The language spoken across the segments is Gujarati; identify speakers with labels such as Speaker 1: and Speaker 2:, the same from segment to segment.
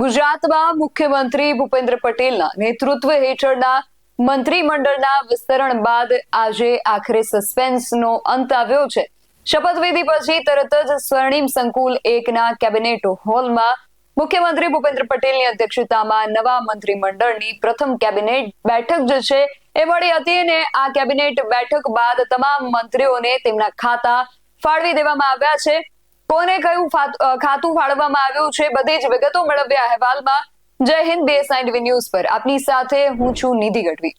Speaker 1: ગુજરાતમાં મુખ્યમંત્રી ભૂપેન્દ્ર પટેલના નેતૃત્વ હેઠળના મંત્રીમંડળના વિસ્તરણ બાદ આજે આખરે સસ્પેન્સનો અંત આવ્યો છે. શપથવિધિ પછી તરત જ સ્વર્ણિમ સંકુલ એકના કેબિનેટ હોલમાં મુખ્યમંત્રી ભૂપેન્દ્ર પટેલની અધ્યક્ષતામાં નવા મંત્રીમંડળની પ્રથમ કેબિનેટ બેઠક જે છે એ મળી હતી અને આ કેબિનેટ બેઠક બાદ તમામ મંત્રીઓને તેમના ખાતા ફાળવી દેવામાં આવ્યા છે. કોને કયું ખાતું ફાળવવામાં આવ્યું છે, બધી જ વિગતો મેળવ્યા અહેવાલમાં. જય હિન્દ, બીએસઆઈ ટીવી ન્યૂઝ પર. આપની સાથે હું છું નિધિ ગઢવી.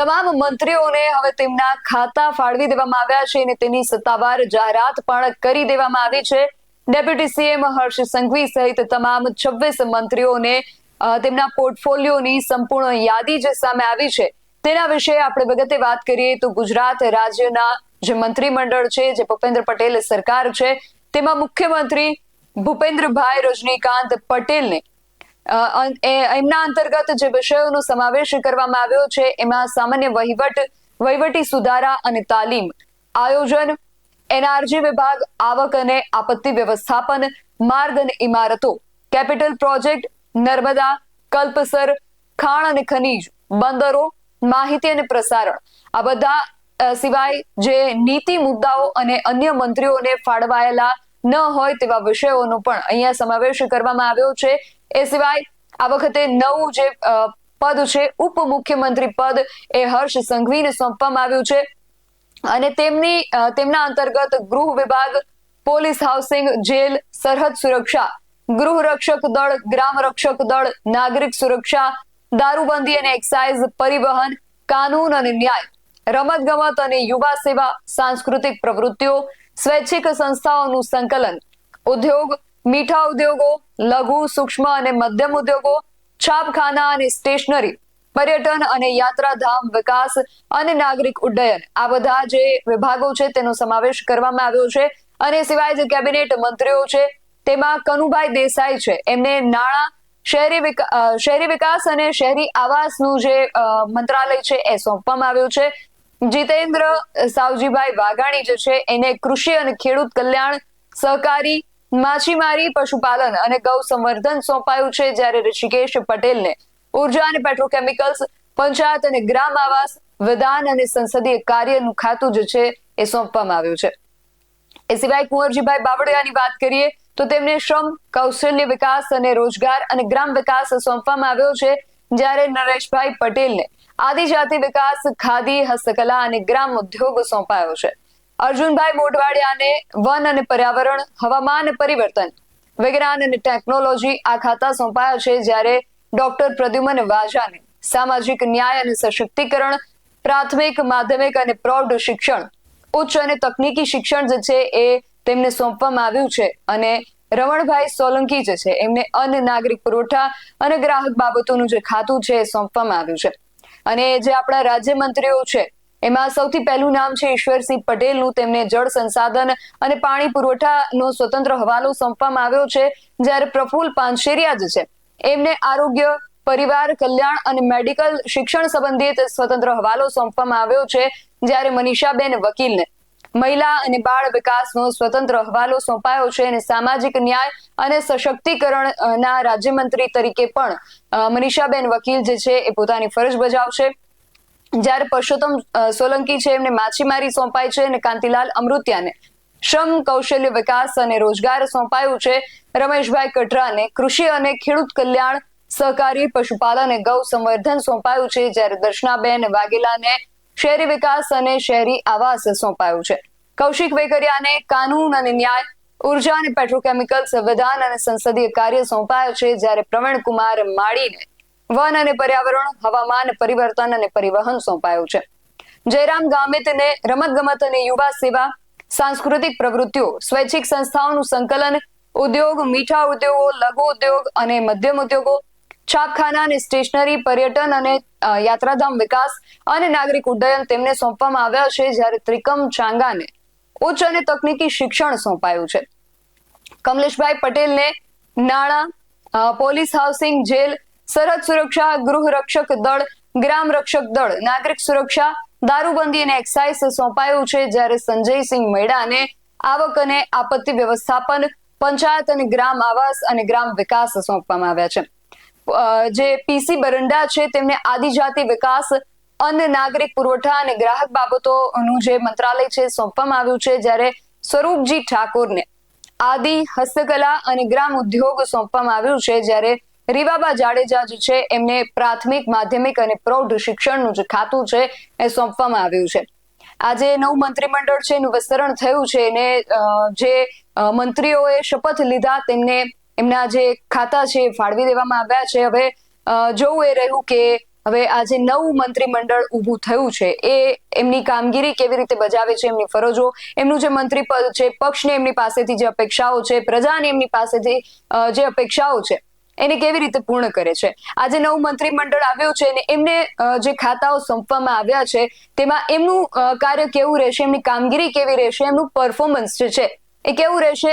Speaker 1: તમામ મંત્રીઓને હવે તેમના ખાતા ફાળવી દેવામાં આવ્યા છે અને તેની સત્તાવાર જાહેરાત પણ કરી દેવામાં આવી છે. ડેપ્યુટી સીએમ હર્ષ સંઘવી સહિત તમામ છવ્વીસ મંત્રીઓને તેમના પોર્ટફોલિયોની સંપૂર્ણ યાદી જે સામે આવી છે તેના વિશે આપણે વિગતે વાત કરીએ તો ગુજરાત રાજ્યના જે મંત્રીમંડળ છે, જે ભૂપેન્દ્ર પટેલ સરકાર છે, તેમાં મુખ્યમંત્રી ભૂપેન્દ્રભાઈ રજનીકાંત પટેલને એમના અંતર્ગત જે વિષયોનો સમાવેશ કરવામાં આવ્યો છે, એમાં સામાન્ય વહીવટ, વહીવટી સુધારા અને તાલીમ, આયોજન, એનઆરજી વિભાગ, આવક અને આપત્તિ વ્યવસ્થાપન, માર્ગ અને ઇમારતો, કેપિટલ પ્રોજેક્ટ, નર્મદા, કલ્પસર, ખાણ અને ખનીજ, બંદરો માહિતી અને પ્રસારણ. આ બધા સિવાય જે નીતિ મુદ્દાઓ અને અન્ય મંત્રીઓને ફાળવાયેલા ન હોય તેવા વિષયોનો પણ અહીંયા સમાવેશ કરવામાં આવ્યો છે. એ સિવાય આ વખતે નવું જે પદ છે, ઉપમુખ્યમંત્રી પદ, એ હર્ષ સંઘવીને સોંપવામાં આવ્યું છે. અને તેમની તેમના અંતર્ગત ગૃહ વિભાગ, પોલીસ હાઉસિંગ જેલ, સરહદ સુરક્ષા, ગૃહ રક્ષક દળ, ગ્રામ રક્ષક દળ, નાગરિક સુરક્ષા દારૂબંધી અને એક્સાઇઝ પરિવહન, કાનૂન અને ન્યાય રમત ગમત અને યુવા સેવા, સાંસ્કૃતિક પ્રવૃત્તિઓ, સ્વૈચ્છિક સંસ્થાઓનું સંકલન, ઉદ્યોગ, મીઠા ઉદ્યોગો, લઘુ, સૂક્ષ્મ અને મધ્યમ ઉદ્યોગો, છાપખાના અને સ્ટેશનરી, પર્યટન અને યાત્રાધામ વિકાસ અને નાગરિક ઉડ્ડયન. આ બધા જે વિભાગો છે તેનો સમાવેશ કરવામાં આવ્યો છે અને સિવાય જે કેબિનેટ મંત્રીઓ છે, તેમાં કનુભાઈ દેસાઈ છે. એમને નાણાં શહેરી શહેરી વિકાસ અને શહેરી આવાસનું જે મંત્રાલય છે એ સોંપવામાં આવ્યું છે. જીતેન્દ્ર સાવજીભાઈ વાઘાણી જે છે એને કૃષિ અને ખેડૂત કલ્યાણ સહકારી માછીમારી પશુપાલન અને ગૌ સંવર્ધન સોંપાયું છે જ્યારે ઋષિકેશ પટેલને ઊર્જા અને પેટ્રોકેમિકલ્સ પંચાયત અને ગ્રામ આવાસ વિધાન અને સંસદીય કાર્યનું ખાતું જે છે એ સોંપવામાં આવ્યું છે. એ સિવાય કુંવરજીભાઈ બાવળિયાની વાત કરીએ તો તેમને શ્રમ, કૌશલ્ય વિકાસ અને રોજગાર અને ગ્રામ વિકાસ સોંપવામાં આવ્યો છે, જ્યારે નરેશભાઈ પટેલને આદિજાતિ વિકાસ, ખાદી, હસ્તકલા અને ગ્રામ ઉદ્યોગ સોંપાયો છે. અર્જુનભાઈ મોઢવાડિયાને વન અને પર્યાવરણ, હવામાન પરિવર્તન વિજ્ઞાન અને ટેકનોલોજી આ ખાતા સોંપાયા છે, જ્યારે ડોક્ટર પ્રદ્યુમન વાજાને સામાજિક ન્યાય અને સશક્તિકરણ, પ્રાથમિક, માધ્યમિક અને પ્રૌઢ શિક્ષણ, ઉચ્ચ અને તકનીકી શિક્ષણ જે છે એ તેમને સોંપવામાં આવ્યું છે અને રમણભાઈ સોલંકી જે છે, એમને અન્ન નાગરિક પુરવઠા અને ગ્રાહક બાબતોનું જે ખાતું છે એ સોંપવામાં આવ્યું છે. અને જે આપણા રાજ્યમંત્રીઓ છે, એમાં સૌથી પહેલું નામ છે ઈશ્વરસિંહ પટેલનું. તેમને જળ સંસાધન અને પાણી પુરવઠાનો સ્વતંત્ર હવાલો સોંપવામાં આવ્યો છે, જ્યારે પ્રફુલ્લ પાનશેરિયા જે છે, એમને આરોગ્ય, પરિવાર, કલ્યાણ અને મેડિકલ શિક્ષણ સંબંધિત સ્વતંત્ર હવાલો સોંપવામાં આવ્યો છે, જ્યારે મનીષાબેન વકીલને મહિલા અને બાળ વિકાસનો સ્વતંત્ર હવાલો સોંપાયો છે અને સામાજિક ન્યાય અને સશક્તિકરણના રાજ્યમંત્રી તરીકે પણ મનીષાબેન વકીલ જે છે એ પોતાની ફરજ બજાવશે. જ્યારે પરસોત્તમ સોલંકી છે એમને માછીમારી સોંપાઈ છે અને કાંતિલાલ અમૃત્યાને શ્રમ, કૌશલ્ય વિકાસ અને રોજગાર સોંપાયું છે. રમેશભાઈ કટરાને કૃષિ અને ખેડૂત કલ્યાણ સહકારી પશુપાલન અને ગૌ સંવર્ધન સોંપાયું છે. જ્યારે દર્શનાબેન વાઘેલાને શહેરી વિકાસ અને શહેરી આવાસ સોંપાયું છે. કૌશિક વેકરિયાને કાનૂન અને ન્યાય, ઊર્જા અને પેટ્રોકેમિકલ સંવિધાન અને સંસદીય કાર્ય સોંપાયો છે જ્યારે પ્રવીણ કુમાર માળીને વન અને પર્યાવરણ, હવામાન પરિવર્તન અને પરિવહન સોંપાયું છે. જયરામ ગામિતને રમત ગમત અને યુવા સેવા, સાંસ્કૃતિક પ્રવૃત્તિઓ, સ્વૈચ્છિક સંસ્થાઓનું સંકલન, ઉદ્યોગ, મીઠા ઉદ્યોગો, લઘુ ઉદ્યોગ અને મધ્યમ ઉદ્યોગો છાપખાના અને સ્ટેશનરી પર્યટન અને યાત્રાધામ વિકાસ અને નાગરિક ઉડ્ડયન તેમને સોંપવામાં આવ્યા છે જ્યારે ત્રિકમ ચાંગાને ઉચ્ચ અને તકનીકી શિક્ષણ સોંપાયું છે. કમલેશભાઈ પટેલને નાણાં પોલીસ હાઉસિંગ જેલ, સરહદ સુરક્ષા, ગૃહ રક્ષક દળ, ગ્રામ રક્ષક દળ, નાગરિક સુરક્ષા, દારૂબંધી અને એક્સાઇઝ સોંપાયું છે જ્યારે સંજયસિંહ મેડાને આવક અને આપત્તિ વ્યવસ્થાપન, પંચાયત અને ગ્રામ આવાસ અને ગ્રામ વિકાસ સોંપવામાં આવ્યા છે. જે પીસી બરંડા છે, તેમને આદિજાતિ વિકાસ અન્ન, નાગરિક પુરવઠા અને ગ્રાહક બાબતોનું જે મંત્રાલય છે, સોંપવામાં આવ્યું છે, જ્યારે સ્વરૂપજી ઠાકોરને આદિ હસ્તકલા અને ગ્રામ ઉદ્યોગ સોંપવામાં આવ્યું છે, જ્યારે રીવાબા જાડેજા જે છે, એમને પ્રાથમિક, માધ્યમિક અને પ્રૌઢ શિક્ષણનું જે ખાતું છે, એ સોંપવામાં આવ્યું છે. આજે નવું મંત્રીમંડળ છે, એનું વિસ્તરણ થયું છે અને જે મંત્રીઓએ શપથ લીધા, તેમને એમના જે ખાતા છે ફાળવી દેવામાં આવ્યા છે. હવે જોવું એ રહ્યું કે હવે આ જે નવું મંત્રીમંડળ ઊભું થયું છે, એ એમની કામગીરી કેવી રીતે બજાવે છે એમની ફરજો? એમનું જે મંત્રી પદ છે, પક્ષને એમની પાસેથી જે અપેક્ષાઓ છે, પ્રજાને એમની પાસેથી જે અપેક્ષાઓ છે, એને કેવી રીતે પૂર્ણ કરે છે? આજે નવું મંત્રીમંડળ આવ્યું છે અને એમને જે ખાતાઓ સોંપવામાં આવ્યા છે, તેમાં એમનું કાર્ય કેવું રહેશે? એમની કામગીરી કેવી રહેશે? એમનું પરફોર્મન્સ જે છે, એ કેવું રહેશે?